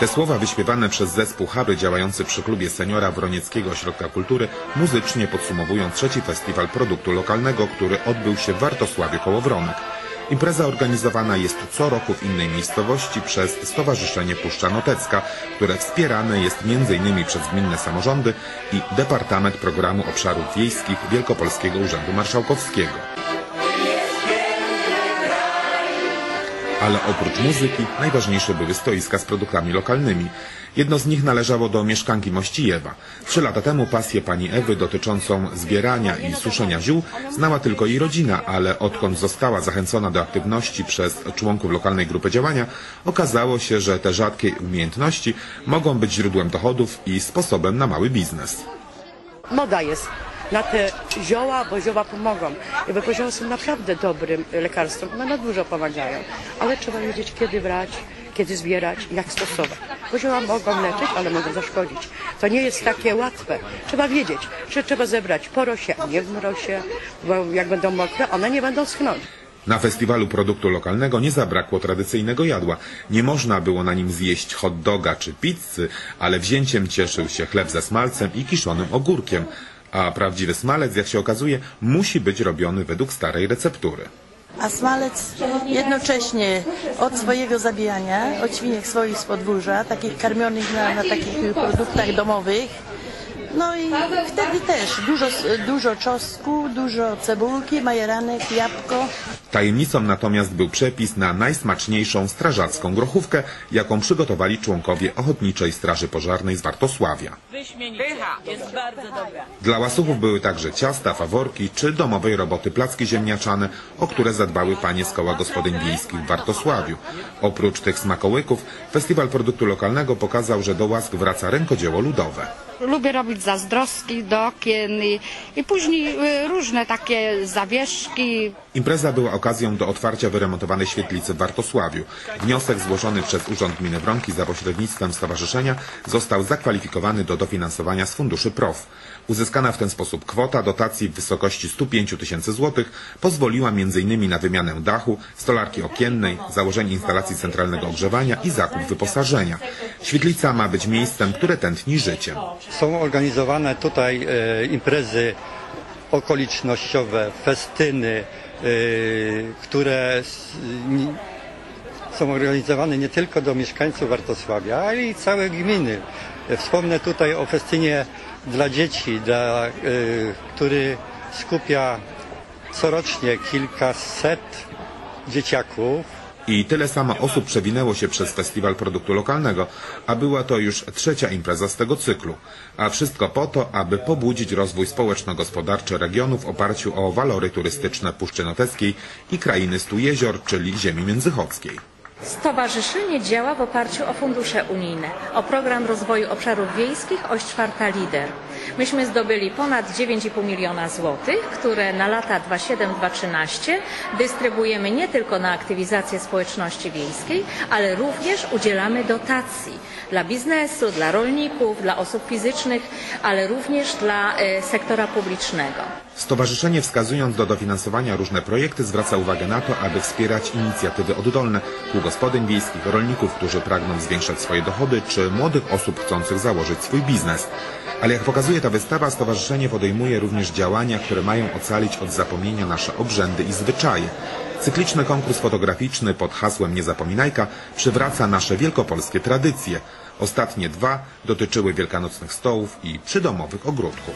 Te słowa wyśpiewane przez zespół Haby działający przy klubie seniora Wronieckiego Ośrodka Kultury muzycznie podsumowują trzeci festiwal produktu lokalnego, który odbył się w Wartosławie koło Wronek. Impreza organizowana jest co roku w innej miejscowości przez Stowarzyszenie Puszcza Notecka, które wspierane jest m.in. przez gminne samorządy i Departament Programu Obszarów Wiejskich Wielkopolskiego Urzędu Marszałkowskiego. Ale oprócz muzyki najważniejsze były stoiska z produktami lokalnymi. Jedno z nich należało do mieszkanki Mościjewa. Trzy lata temu pasję pani Ewy dotyczącą zbierania i suszenia ziół znała tylko jej rodzina, ale odkąd została zachęcona do aktywności przez członków lokalnej grupy działania, okazało się, że te rzadkie umiejętności mogą być źródłem dochodów i sposobem na mały biznes. moda jest na te zioła, bo zioła pomogą. I bo są naprawdę dobrym lekarstwem, one na dużo pomagają, ale trzeba wiedzieć kiedy brać, kiedy zbierać jak stosować. Bo zioła mogą leczyć, ale mogą zaszkodzić. To nie jest takie łatwe. Trzeba wiedzieć, że trzeba zebrać po rosie, a nie w mrozie, bo jak będą mokre, one nie będą schnąć. Na festiwalu produktu lokalnego nie zabrakło tradycyjnego jadła. Nie można było na nim zjeść hot doga czy pizzy, ale wzięciem cieszył się chleb ze smalcem i kiszonym ogórkiem. A prawdziwy smalec, jak się okazuje, musi być robiony według starej receptury. A smalec jednocześnie od swojego zabijania, od świniek swoich z podwórza, takich karmionych na, na takich produktach domowych. No i wtedy też dużo, dużo czosnku, dużo cebulki, majeranek, jabłko. Tajemnicą natomiast był przepis na najsmaczniejszą strażacką grochówkę, jaką przygotowali członkowie Ochotniczej Straży Pożarnej z Wartosławia. Jest bardzo dobra. Dla łasuchów były także ciasta, faworki czy domowej roboty placki ziemniaczane, o które zadbały panie z koła gospodyń wiejskich w Wartosławiu. Oprócz tych smakołyków, festiwal produktu lokalnego pokazał, że do łask wraca rękodzieło ludowe. Lubię robić zazdrostki do okien i, i później y, różne takie zawieszki. Impreza była okazją do otwarcia wyremontowanej świetlicy w Wartosławiu. Wniosek złożony przez Urząd Gminy Wronki za pośrednictwem stowarzyszenia został zakwalifikowany do dofinansowania z funduszy PROW. Uzyskana w ten sposób kwota dotacji w wysokości 105 tysięcy złotych pozwoliła m.in. na wymianę dachu, stolarki okiennej, założenie instalacji centralnego ogrzewania i zakup wyposażenia. Świetlica ma być miejscem, które tętni życiem. Są organizowane tutaj e, imprezy okolicznościowe, festyny, e, które są organizowane nie tylko do mieszkańców Wartosławia, ale i całej gminy. Wspomnę tutaj o festynie dla dzieci, dla, e, który skupia corocznie kilkaset dzieciaków. I tyle samo osób przewinęło się przez festiwal produktu lokalnego, a była to już trzecia impreza z tego cyklu. A wszystko po to, aby pobudzić rozwój społeczno-gospodarczy regionu w oparciu o walory turystyczne Puszczy Noteckiej i krainy Stu Jezior, czyli ziemi międzychodzkiej. Stowarzyszenie działa w oparciu o fundusze unijne, o program rozwoju obszarów wiejskich Oś czwarta Lider. Myśmy zdobyli ponad 9,5 miliona złotych, które na lata 27-2013 dystrybuujemy nie tylko na aktywizację społeczności wiejskiej, ale również udzielamy dotacji dla biznesu, dla rolników, dla osób fizycznych, ale również dla e, sektora publicznego. Stowarzyszenie wskazując do dofinansowania różne projekty zwraca uwagę na to, aby wspierać inicjatywy oddolne kół gospodyń wiejskich, rolników, którzy pragną zwiększać swoje dochody, czy młodych osób chcących założyć swój biznes. Ale jak pokazuje ta wystawa, stowarzyszenie podejmuje również działania, które mają ocalić od zapomnienia nasze obrzędy i zwyczaje. Cykliczny konkurs fotograficzny pod hasłem Niezapominajka przywraca nasze wielkopolskie tradycje. Ostatnie dwa dotyczyły wielkanocnych stołów i przydomowych ogródków.